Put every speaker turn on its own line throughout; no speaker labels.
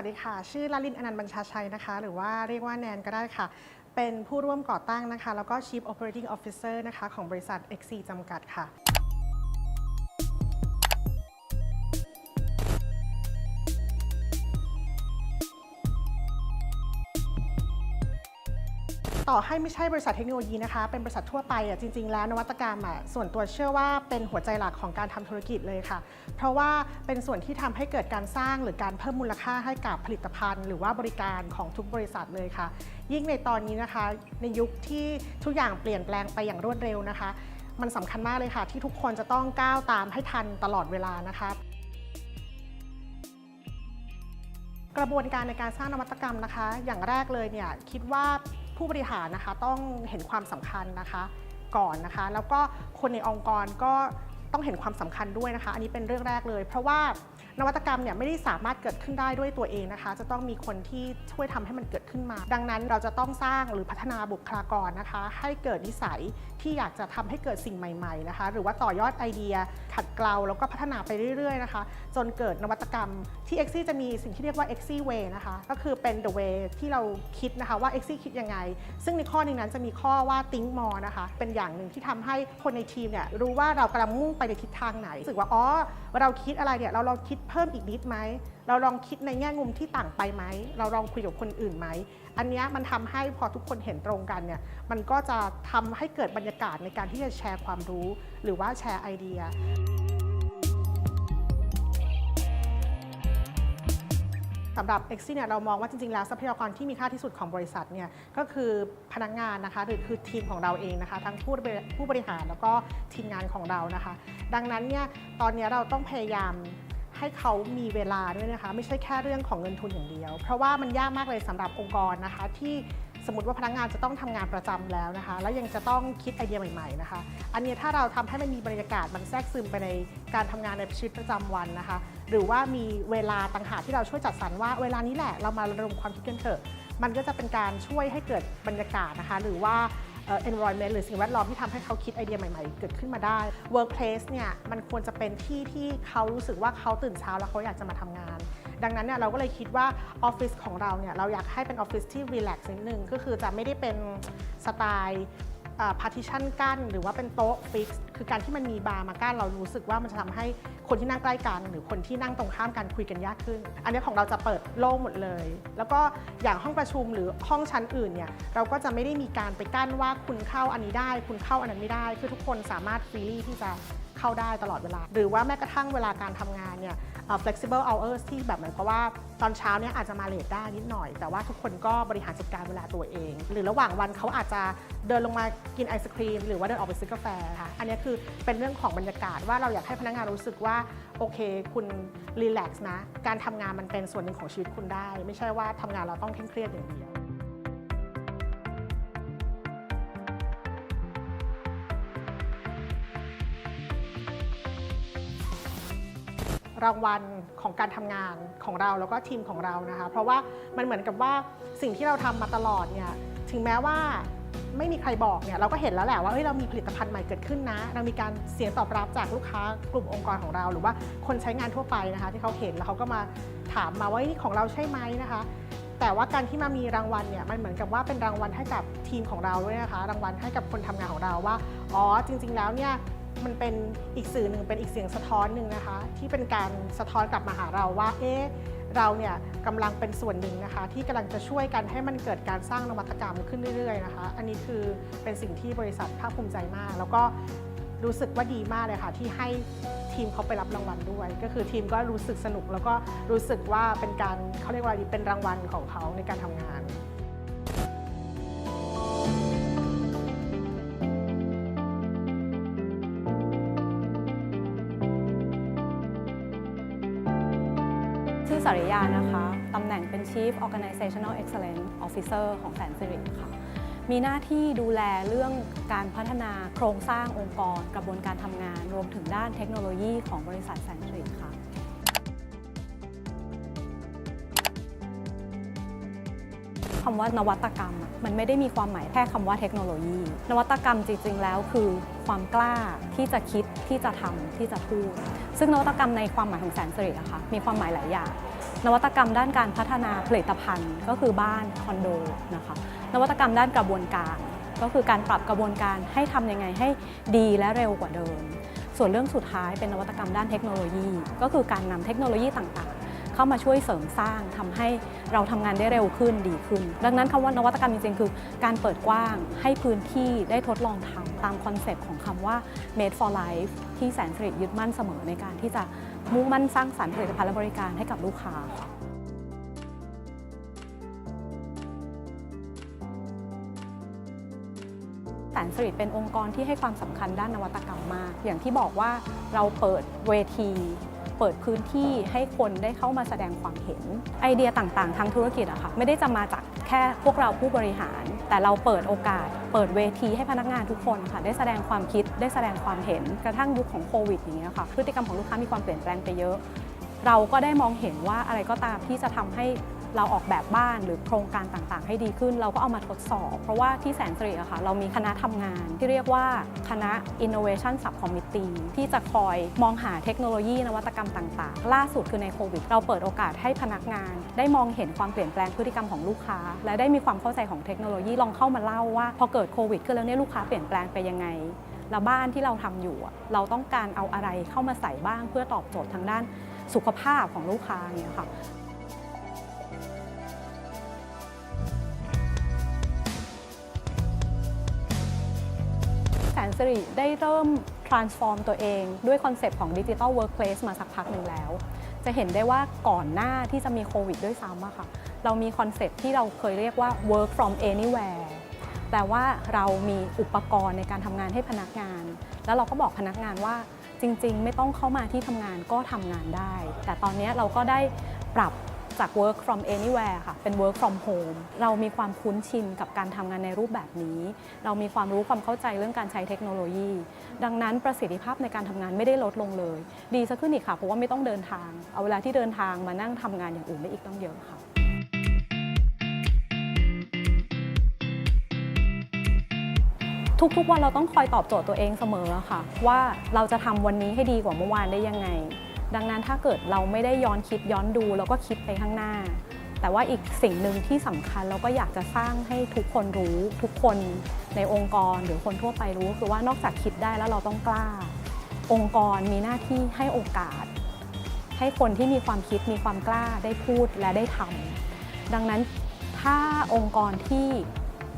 สวัสดีค่ะ ชื่อลลินอนันต์บัญชาชัยนะคะ หรือว่าเรียกว่าแนนก็ได้ค่ะ เป็นผู้ร่วมก่อตั้งนะคะ แล้วก็ Chief Operating Officer นะคะ ของบริษัท XC จำกัดค่ะ ต่อให้ไม่ใช่บริษัทเทคโนโลยีนะคะ เป็นบริษัททั่วไปอะจริง ๆ แล้วนวัตกรรมอะส่วนตัวเชื่อว่าเป็นหัวใจหลักของการทำธุรกิจเลยค่ะ เพราะว่าเป็นส่วนที่ทำให้เกิดการสร้างหรือการเพิ่มมูลค่าให้กับผลิตภัณฑ์ หรือว่าบริการของทุกบริษัทเลยค่ะ ยิ่งในตอนนี้นะคะ ในยุคที่ทุกอย่างเปลี่ยนแปลงไปอย่างรวดเร็วนะคะ มันสำคัญมากเลยค่ะ ที่ทุกคนจะต้องก้าวตามให้ทันตลอดเวลานะคะกระบวนการในการสร้างนวัตกรรมนะคะ อย่างแรกเลยเนี่ยคิดว่า ผู้บริหารนะคะต้องเห็นความสำคัญนะคะก่อนนะคะ แล้วก็คนในองค์กรก็ ต้องเห็นความสำคัญด้วยนะคะ อันนี้เป็นเรื่องแรกเลย เพราะว่านวัตกรรมเนี่ยไม่ได้สามารถเกิดขึ้นได้ด้วยตัวเองนะคะ จะต้องมีคนที่ช่วยทำให้มันเกิดขึ้นมา ดังนั้นเราจะต้องสร้างหรือพัฒนาบุคลากรนะคะ ให้เกิดนิสัยที่อยากจะทำให้เกิดสิ่งใหม่ๆนะคะ หรือว่าต่อยอดไอเดีย ขัดเกลาแล้วก็พัฒนาไปเรื่อยๆนะคะ จนเกิดนวัตกรรมที่ x อจะมีสิ่งที่เรียกว่า x อ Way นะคะ ก็คือเป็น the way ที่เราคิดนะคะว่า x อคิดยังไง ซึ่งในข้อหนึงนั้นจะมีข้อว่า think more นะคะ เป็นอย่างหนึ่งที่ทำให้คนในทีมเนี่ยรู้ว่าเรากำลังมุ่งไปในทิศทางไหนรู้สึกว่าอ๋อเราคิดอะไรเนี่ยเราลองคิดเพิ่มอีกนิดไหมเราลองคิดในแง่มุมที่ต่างไปไหมเราลองคุยกับคนอื่นไหมอันนี้มันทำให้พอทุกคนเห็นตรงกันเนี่ยมันก็จะทำให้เกิดบรรยากาศในการที่จะแชร์ความรู้ หรือว่าแชร์ไอเดีย สำหรับ x อเนี่ยเรามองว่าจริง ๆ แล้วทรัพยากรที่มีค่าที่สุดของบริษัทเนี่ยก็คือพนักงานนะคะหรือคือทีมของเราเองนะคะ ทั้งผู้ผู้บริหารแล้วก็ทีมงานของเรานะคะ ดังนั้นเนี่ยตอนนี้เราต้องพยายามให้เขามีเวลาด้วยนะคะ ไม่ใช่แค่เรื่องของเงินทุนอย่างเดียว เพราะว่ามันยากมากเลยสำหรับองค์กรนะคะ ที่สมมติว่าพนักงานจะต้องทำงานประจำแล้วนะคะ แล้วยังจะต้องคิดไอเดียใหม่ๆนะคะ อันนี้ถ้าเราทำให้มันมีบรรยากาศมันแทรกซึมไปในการทำงานในชีวิตประจำวันนะคะ หรือว่ามีเวลาต่างหากที่เราช่วยจัดสรรว่า เวลานี้แหละเรามาระดมความคิดกันเถอะมันก็จะเป็นการช่วยให้เกิดบรรยากาศนะคะ หรือว่า environment หรือสิ่งแวดล้อมที่ทำให้เขาคิดไอเดียใหม่ๆ เกิดขึ้นมาได้ workplace เนี่ยมันควรจะเป็นที่ที่เขารู้สึกว่าเขาตื่นเช้าแล้วเขาอยากจะมาทำงาน ดังนั้นเนี่ยเราก็เลยคิดว่าออฟฟิศของเราเนี่ยเราอยากให้เป็นออฟฟิศที่รีแลกซ์นิดนึงก็คือจะไม่ได้เป็นสไตล์พาร์ติชันกั้นหรือว่าเป็นโต๊ะฟิกซ์คือการที่มันมีบาร์มากั้นเรารู้สึกว่ามันจะทำให้ คนที่นั่งใกล้กันหรือคนที่นั่งตรงข้ามกันคุยกันยากขึ้น อันนี้ของเราจะเปิดโล่งหมดเลย แล้วก็อย่างห้องประชุมหรือห้องชั้นอื่นเนี่ยเราก็จะไม่ได้มีการไปกั้นว่าคุณเข้าอันนี้ได้ คุณเข้าอันนั้นไม่ได้ คือทุกคนสามารถฟรีลี่ที่จะเข้าได้ตลอดเวลา หรือว่าแม้กระทั่งเวลาการทำงานเนี่ย flexible hours ที่แบบหมายความว่าตอนเช้าเนี่ยอาจจะมาเลทได้นิดหน่อย แต่ว่าทุกคนก็บริหารจัดการเวลาตัวเอง หรือระหว่างวันเขาอาจจะเดินลงมากินไอศครีม หรือว่าเดินออกไปซื้อกาแฟค่ะอันนี้คือเป็นเรื่องของบรรยากาศว่าเราอยากให้พนักงานรู้สึกว่า โอเค คุณรีแลกซ์นะ การทำงานมันเป็นส่วนหนึ่งของชีวิตคุณได้ ไม่ใช่ว่าทำงานเราต้องเคร่งเครียดอย่างเดียว รางวัลของการทำงานของเราแล้วก็ทีมของเรานะคะ เพราะว่ามันเหมือนกับว่าสิ่งที่เราทำมาตลอดเนี่ยถึงแม้ว่าไม่มีใครบอกเนี่ยเราก็เห็นแล้วแหละว่าเฮ้ยเรามีผลิตภัณฑ์ใหม่เกิดขึ้นนะ เรามีการเสียงตอบรับจากลูกค้ากลุ่มองค์กรของเรา หรือว่าคนใช้งานทั่วไปนะคะ ที่เขาเห็นแล้วเขาก็มาถามมาว่าเฮ้นี่ของเราใช่ไหมนะคะ แต่ว่าการที่มามีรางวัลเนี่ยมันเหมือนกับว่าเป็นรางวัลให้กับทีมของเราด้วยนะคะ รางวัลให้กับคนทำงานของเราว่าอ๋อจริง ๆ แล้วเนี่ย มันเป็นอีกสื่อหนึ่งเป็นอีกเสียงสะท้อนหนึ่งนะคะ ที่เป็นการสะท้อนกลับมาหาเราว่าเอ๊ะเราเนี่ยกำลังเป็นส่วนหนึ่งนะคะ ที่กำลังจะช่วยกันให้มันเกิดการสร้างนวัตกรรมขึ้นเรื่อยๆนะคะ อันนี้คือเป็นสิ่งที่บริษัทภาคภูมิใจมาก แล้วก็รู้สึกว่าดีมากเลยค่ะ ที่ให้ทีมเขาไปรับรางวัลด้วย ก็คือทีมก็รู้สึกสนุก แล้วก็รู้สึกว่าเป็นการเขาเรียกว่าเป็นรางวัลของเขาในการทำงาน
อสริยานะคะ ตำแหน่งเป็น Chief Organizational Excellence Officer ของแสนสิริค่ะ มีหน้าที่ดูแลเรื่องการพัฒนาโครงสร้างองค์กร กระบวนการทำงาน รวมถึงด้านเทคโนโลยีของบริษัทแสนสิริค่ะคำว่านวัตกรรมอะมันไม่ได้มีความหมายแค่คำว่าเทคโนโลยี นวัตกรรมจริง ๆ แล้วคือ ความกล้าที่จะคิดที่จะทำที่จะพูด ซึ่งนวัตกรรมในความหมายของแสนสิริอะค่ะมีความหมายหลายอย่าง นวัตกรรมด้านการพัฒนาผลิตภัณฑ์ ก็คือบ้านคอนโดนะคะนวัตกรรมด้านกระบวนการ ก็คือการปรับกระบวนการให้ทำยังไงให้ดีและเร็วกว่าเดิม ส่วนเรื่องสุดท้ายเป็นนวัตกรรมด้านเทคโนโลยี ก็คือการนำเทคโนโลยีต่าง เข้ามาช่วยเสริมสร้างทำให้เราทำงานได้เร็วขึ้นดีขึ้น ดังนั้นคำว่านวัตกรรมจริงๆ คือ การเปิดกว้างให้พื้นที่ได้ทดลองทำตามคอนเซปต์ของคำว่า made for life ที่แสนสิริยึดมั่นเสมอในการที่จะมุ่งมั่นสร้างสรรค์ผลิตภัณฑ์และบริการให้กับลูกค้าแสนสิริเป็นองค์กรที่ให้ความสำคัญด้านนวัตกรรมมาก อย่างที่บอกว่าเราเปิดเวที เปิดพื้นที่ให้คนได้เข้ามาแสดงความเห็น ไอเดียต่างๆ ทางธุรกิจอะค่ะไม่ได้จะมาจากแค่พวกเราผู้บริหาร แต่เราเปิดโอกาส เปิดเวทีให้พนักงานทุกคนค่ะได้แสดงความคิดได้แสดงความเห็นกระทั่งยุคของโควิดอย่างเงี้ยค่ะพฤติกรรมของลูกค้ามีความเปลี่ยนแปลงไปเยอะ เราก็ได้มองเห็นว่าอะไรก็ตามที่จะทำให้ เราออกแบบบ้านหรือโครงการต่างๆ ให้ดีขึ้น เราก็เอามาทดสอบ เพราะว่าที่แสนสิริอะค่ะเรามีคณะทำงานที่เรียกว่าคณะ Innovation Subcommittee ที่จะคอยมองหาเทคโนโลยีนวัตกรรมต่างๆ ล่าสุดคือในโควิด เราเปิดโอกาสให้พนักงาน ได้มองเห็นความเปลี่ยนแปลงพฤติกรรมของลูกค้า และได้มีความเข้าใจของเทคโนโลยีลองเข้ามาเล่าว่าพอเกิดโควิดขึ้นแล้วเนี่ยลูกค้าเปลี่ยนแปลงไปยังไงแล้วบ้านที่เราทำอยู่ เราต้องการเอาอะไรเข้ามาใส่บ้างเพื่อตอบโจทย์ทางด้านสุขภาพของลูกค้าเนี่ยค่ะ สิริได้เริ่ม transform ตัวเองด้วยคอนเซปต์ของ Digital Workplace มาสักพักหนึ่งแล้ว จะเห็นได้ว่าก่อนหน้าที่จะมีโควิดด้วยซ้ำอะค่ะ เรามีคอนเซปต์ที่เราเคยเรียกว่า work from anywhere แปลว่าเรามีอุปกรณ์ในการทำงานให้พนักงาน แล้วเราก็บอกพนักงานว่าจริง ๆ ไม่ต้องเข้ามาที่ทำงานก็ทำงานได้ แต่ตอนนี้เราก็ได้ปรับ จาก work from anywhere ค่ะ เป็น work from home เรามีความคุ้นชินกับการทำงานในรูปแบบนี้ เรามีความรู้ความเข้าใจเรื่องการใช้เทคโนโลยี ดังนั้นประสิทธิภาพในการทำงานไม่ได้ลดลงเลย ดีซะขึ้นอีกค่ะ เพราะว่าไม่ต้องเดินทาง เอาเวลาที่เดินทางมานั่งทำงานอย่างอื่นได้อีกต้องเยอะค่ะทุกๆวันเราต้องคอยตอบโจทย์ตัวเองเสมอค่ะ ว่าเราจะทำวันนี้ให้ดีกว่าเมื่อวานได้ยังไง ดังนั้นถ้าเกิดเราไม่ได้ย้อนคิดย้อนดูเราก็คิดไปข้างหน้า แต่ว่าอีกสิ่งหนึ่งที่สำคัญเราก็อยากจะสร้างให้ทุกคนรู้ทุกคนในองค์กรหรือคนทั่วไปรู้คือว่านอกจากคิดได้แล้วเราต้องกล้า องค์กรมีหน้าที่ให้โอกาส ให้คนที่มีความคิดมีความกล้าได้พูดและได้ทำดังนั้นถ้าองค์กรที่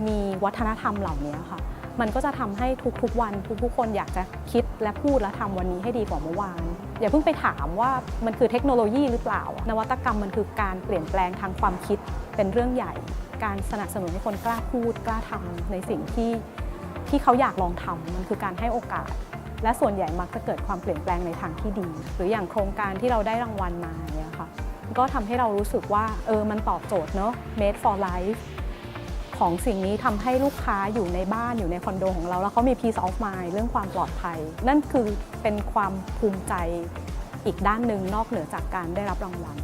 มีวัฒนธรรมเหล่านี้ค่ะมันก็จะทำให้ทุกๆวันทุกๆคนอยากจะคิดและพูดและทำวันนี้ให้ดีกว่าเมื่อวาน อย่าเพิ่งไปถามว่ามันคือเทคโนโลยีหรือเปล่า นวัตกรรมมันคือการเปลี่ยนแปลงทางความคิดเป็นเรื่องใหญ่ การสนับสนุนให้คนกล้าพูดกล้าทำในสิ่งที่ที่เขาอยากลองทำมันคือการให้โอกาส และส่วนใหญ่มักจะเกิดความเปลี่ยนแปลงในทางที่ดี หรืออย่างโครงการที่เราได้รางวัลมาเนี่ยค่ะก็ทำให้เรารู้สึกว่าเออมันตอบโจทย์เนอะ made for life ของสิ่งนี้ทำให้ลูกค้าอยู่ในบ้านอยู่ในคอนโดของเรา แล้วเขามี peace of mind เรื่องความปลอดภัย นั่นคือเป็นความภูมิใจอีกด้านหนึ่งนอกเหนือจากการได้รับรางวัล